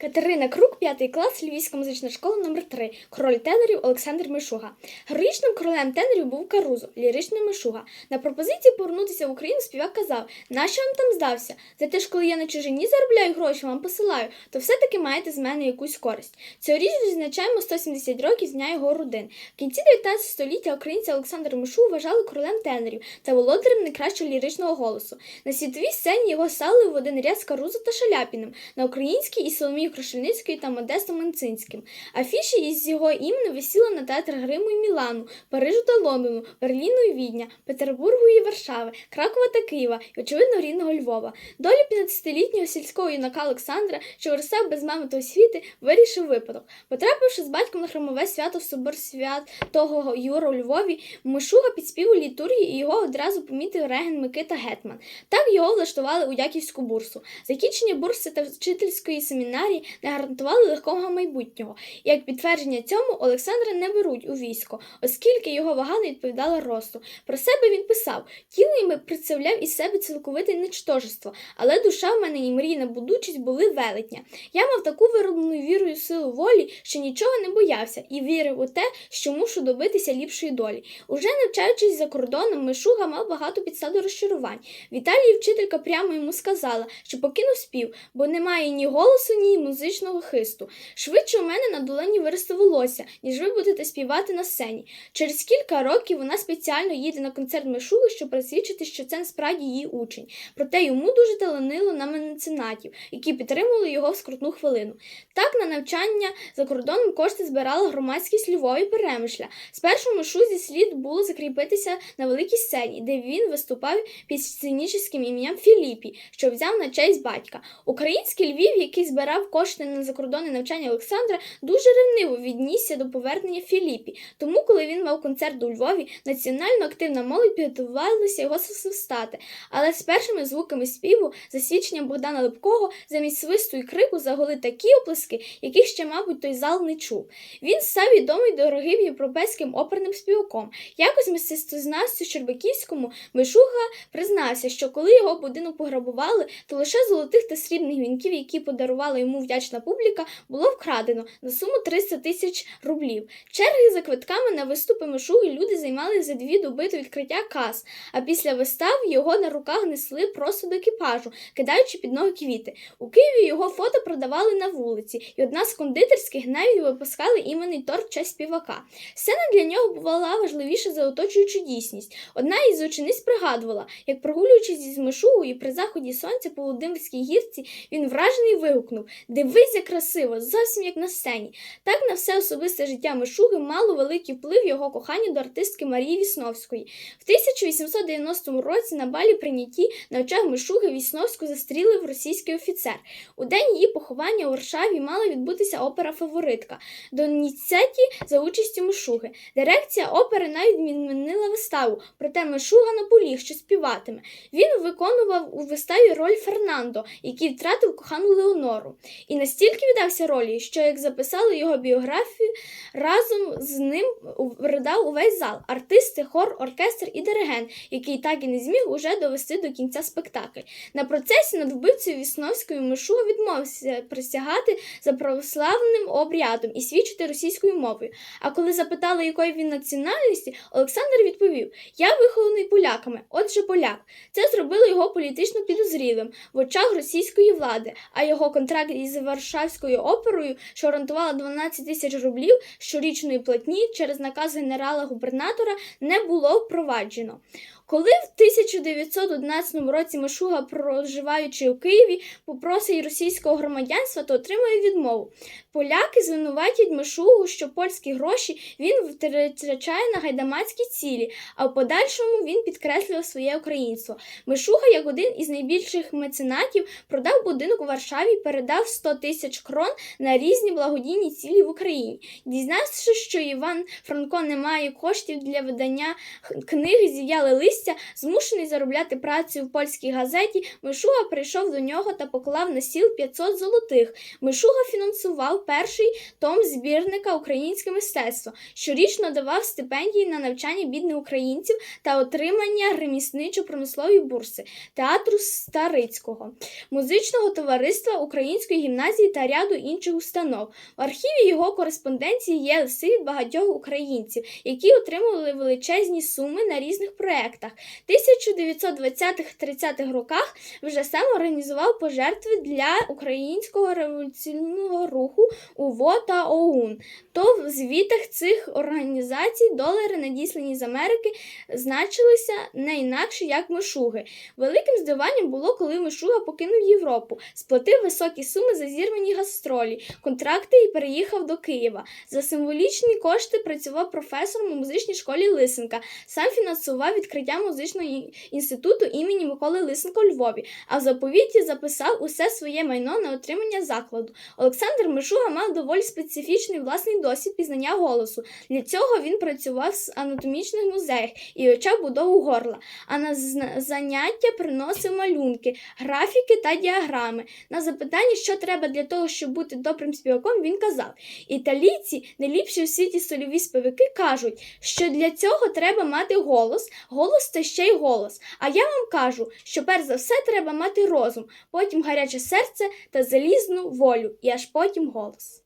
Катерина Крук, п'ятий клас, Львівська музична школа номер 3 Король тенорів Олександр Мишуга. Героїчним королем тенорів був Карузо, ліричний Мишуга. На пропозиції повернутися в Україну співак казав: нащо вам там здався? За те ж, коли я на чужині заробляю гроші, вам посилаю, то все-таки маєте з мене якусь користь. Цьогоріч відзначаємо 170 років з дня його родин. В кінці 19 століття українця Олександр Мишугу вважали королем тенорів та володарем найкращого ліричного голосу. На світовій сцені його ставили в один ряд з Карузо та Шаляпіним, на українській і Крушельницькою та Модестом Менцинським. Афіші із його іменем висіли на театрах Риму і Мілану, Парижу та Лондону, Берліну і Відня, Петербургу і Варшави, Кракова та Києва і, очевидно, рідного Львова. Долю 15-літнього сільського юнака Олександра, що виростав без мами та освіти, вирішив випадок. Потрапивши з батьком на храмове свято в собор святого Юра у Львові, Мишуга підспівав літургії і його одразу помітив реген Микита Гетман. Так його влаштували у Яківську бурсу. Закінчення бурси та вчительської семінарії не гарантували легкого майбутнього. Як підтвердження цьому Олександра не беруть у військо, оскільки його вага не відповідала росту. Про себе він писав: тіло представляв із себе цілковите ничтожество, але душа в мене і мрії на будучість були велетня. Я мав таку вироблену вірою силу волі, що нічого не боявся, і вірив у те, що мушу добитися ліпшої долі. Уже навчаючись за кордоном, Мишуга мав багато підстав до розчарувань. В вчителька прямо йому сказала, що покинув спів, бо немає ні голосу, ні музичного хисту. Швидше у мене на долоні виросте волосся, ніж ви будете співати на сцені. Через кілька років вона спеціально їде на концерт Мишуги, щоб просвідчити, що це насправді її учень. Проте йому дуже таланило на меценатів, які підтримували його в скрутну хвилину. Так на навчання за кордоном кошти збирала громадськість Львова Перемишля. Спершу Мишузі слід було закріпитися на великій сцені, де він виступав під сценічним ім'ям Філіпі, що взяв на честь батька. Український Львів, який збирав кошти на закордонне навчання Олександра, дуже ревниво віднісся до повернення Філіпі. Тому, коли він мав концерт у Львові, національно активна молодь підготувалася його свистати. Але з першими звуками співу, за свідченням Богдана Липкого, замість свисту і крику загули такі оплески, яких ще, мабуть, той зал не чув. Він став відомий дорогим європейським оперним співаком. Якось мистецтвознавцю Щербаківському Мишуга признався, що коли його будинок пограбували, то лише золотих та срібних вінків, які подарувала йому вдячна публіка, було вкрадено на суму 300 тисяч рублів. Черги за квитками на виступи Мишуги люди займали за дві доби до відкриття кас, а після вистав його на руках несли просто до екіпажу, кидаючи під ноги квіти. У Києві його фото продавали на вулиці, і одна з кондитерських навіть випускали іменний торт честь співака. Сцена для нього була важливіша за оточуючу дійсність. Одна із учениць пригадувала, як прогулюючись із Мишугою при заході сонця по Володимирській гірці, він вражений вигукнув: Дивись, як красиво, зовсім як на сцені. Так на все особисте життя Мишуги мало великий вплив його кохання до артистки Марії Вісновської. В 1890 році на балі прийнятті на очах Мишуги Вісновську застрілив російський офіцер. У день її поховання у Варшаві мала відбутися опера Фаворитка Доніцеті за участю Мишуги. Дирекція опери навіть відмінила виставу, проте Мишуга наполіг, що співатиме. Він виконував у виставі роль Фернандо, який втратив кохану Леонору. І настільки віддався ролі, що, як записали його біографію, разом з ним ридав увесь зал артисти, хор, оркестр і диригент, який так і не зміг уже довести до кінця спектакль. На процесі над вбивцею Вісновською Мишуга відмовився присягати за православним обрядом і свідчити російською мовою. А коли запитали, якої він національності, Олександр відповів: Я вихований поляками, отже, поляк. Це зробило його політично підозрілим в очах російської влади, а його контракт із Варшавською оперою, що гарантувала 12 тисяч рублів щорічної платні через наказ генерала-губернатора, не було впроваджено. Коли в 1911 році Мишуга, проживаючи у Києві, попросить російського громадянства, то отримує відмову. Поляки звинуватять Мишугу, що польські гроші він витрачає на гайдамацькі цілі, а в подальшому він підкреслював своє українство. Мишуга, як один із найбільших меценатів, продав будинок у Варшаві, передав 100 тисяч крон на різні благодійні цілі в Україні. Дізнавшись, що Іван Франко не має коштів для видання книги, зів'яли листя. Листя, змушений заробляти працю в польській газеті, Мишуга прийшов до нього та поклав на сіл 500 золотих. Мишуга фінансував перший том збірника Українське мистецтво, щорічно давав стипендії на навчання бідних українців та отримання ремісничо-промислової бурси, театру Старицького, музичного товариства Української гімназії та ряду інших установ. В архіві його кореспонденції є листи багатьох українців, які отримували величезні суми на різних проєктах. В 1920-30-х роках вже сам організував пожертви для українського революційного руху УВО та ОУН. То в звітах цих організацій долари, надіслані з Америки, значилися не інакше як мишуги. Великим здивуванням було, коли Мишуга покинув Європу, сплатив високі суми за зірвані гастролі, контракти і переїхав до Києва. За символічні кошти працював професором у музичній школі Лисенка. Сам фінансував відкриття музичного інституту імені Миколи Лисенка у Львові, а в заповіті записав усе своє майно на отримання закладу. Олександр Мишуга мав доволі специфічний власний досвід пізнання голосу. Для цього він працював в анатомічних музеях і вивчав будову горла, а на заняття приносив малюнки, графіки та діаграми. На запитання, що треба для того, щоб бути добрим співаком, він казав: Італійці, найліпші у світі сольові співаки, кажуть, що для цього треба мати голос, голос це ще й голос. А я вам кажу, що перш за все треба мати розум, потім гаряче серце та залізну волю, і аж потім голос.